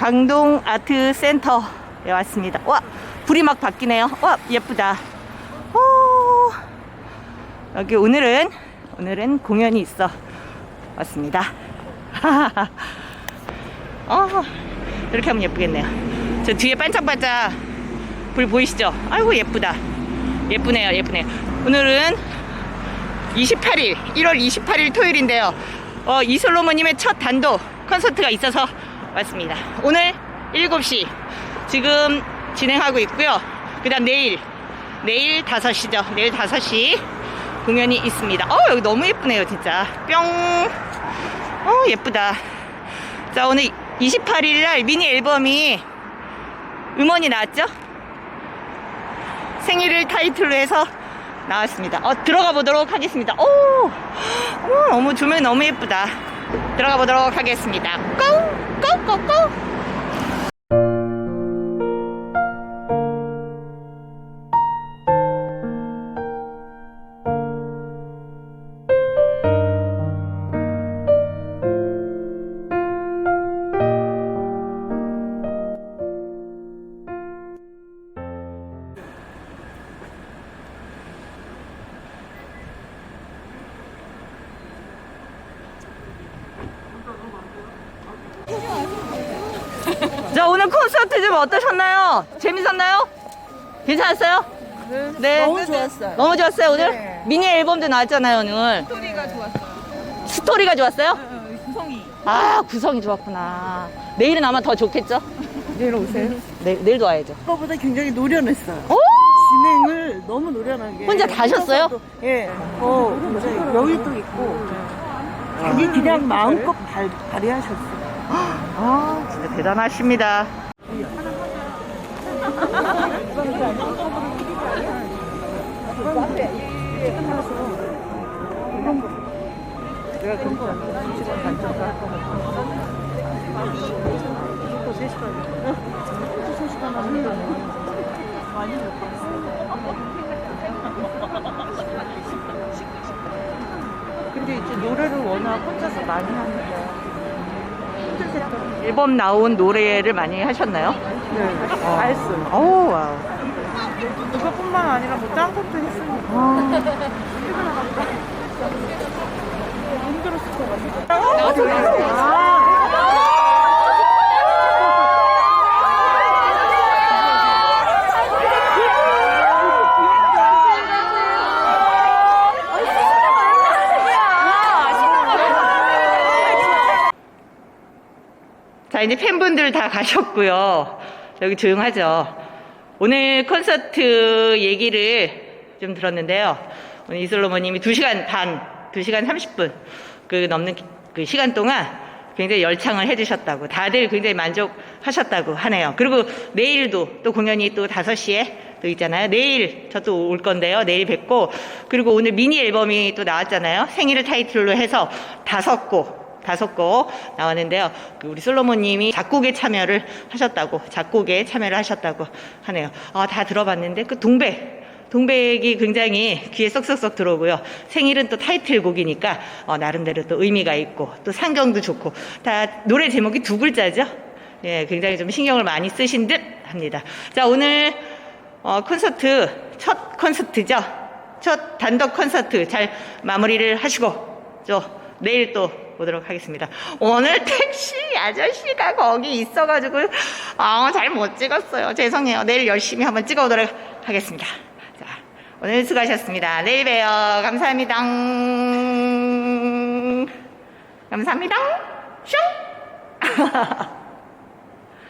강동 아트 센터에 왔습니다. 와, 불이 막 바뀌네요. 와, 예쁘다. 오, 여기 오늘은 오늘은 공연이 있어 왔습니다. 어, 이렇게 하면 예쁘겠네요. 저 뒤에 반짝반짝 불 보이시죠? 아이고 예쁘다. 예쁘네요, 예쁘네요. 오늘은 28일, 1월 28일 토요일인데요. 어, 이솔로모님의 첫 단독 콘서트가 있어서 왔습니다. 오늘 7시 지금 진행하고 있고요. 그 다음 내일, 내일 5시죠. 내일 5시 공연이 있습니다. 어, 여기 너무 예쁘네요, 진짜. 뿅. 어, 예쁘다. 자, 오늘 28일 날 미니 앨범이 음원이 나왔죠? 생일을 타이틀로 해서 나왔습니다. 어, 들어가 보도록 하겠습니다. 오! 오, 너무 조명 너무 예쁘다. 들어가 보도록 하겠습니다. 고! 고! 고! 고! 자, 오늘 콘서트 좀 어떠셨나요? 재밌었나요? 괜찮았어요? 네. 너무 좋았어요. 너무 좋았어요, 오늘? 네. 미니 앨범도 나왔잖아요, 오늘. 스토리가 좋았어요. 스토리가 좋았어요? 구성이. 아, 구성이 좋았구나. 내일은 아마 더 좋겠죠? 내일 오세요. 내, 내일도 와야죠. 오빠보다 굉장히 노련했어요. 오! 진행을 너무 노련하게. 혼자 다 하셨어요? 예. 어, 굉장히 여유도 있고. 자기 그냥 마음껏 발, 발휘하셨어요. 아, 진짜 대단하십니다. 근데 이제 노래를 워낙 혼자서 많이 하니까. 앨범 나온 노래를 많이 하셨나요? 네. 다 했어요. 오, 와우. 그것뿐만 아니라 뭐딴 것도 했으니까. 힘들었을 것 같아요. 자, 이제 팬분들 다 가셨고요. 여기 조용하죠. 오늘 콘서트 얘기를 좀 들었는데요. 오늘 이슬로모님이 2시간 반, 2시간 30분 그 넘는 기- 그 시간 동안 굉장히 열창을 해주셨다고 다들 굉장히 만족하셨다고 하네요. 그리고 내일도 또 공연이 또 5시에 또 있잖아요. 내일 저 또 올 건데요. 내일 뵙고 그리고 오늘 미니 앨범이 또 나왔잖아요. 생일을 타이틀로 해서 다섯 곡 다섯 곡 나왔는데요. 그 우리 솔로몬님이 작곡에 참여를 하셨다고, 작곡에 참여를 하셨다고 하네요. 아, 다 들어봤는데 그 동백. 동백이 굉장히 귀에 쏙쏙쏙 들어오고요. 생일은 또 타이틀곡이니까 어, 나름대로 또 의미가 있고 또 상경도 좋고 다 노래 제목이 두 글자죠. 예, 굉장히 좀 신경을 많이 쓰신 듯 합니다. 자, 오늘 어, 콘서트 첫 콘서트죠. 첫 단독 콘서트 잘 마무리를 하시고 저 내일 또 보도록 하겠습니다. 오늘 택시 아저씨가 거기 있어가지고 아, 잘못 찍었어요. 죄송해요. 내일 열심히 한번 찍어보도록 하겠습니다. 자, 오늘 수고하셨습니다. 내일 봬요. 감사합니다. 감사합니다. 슝!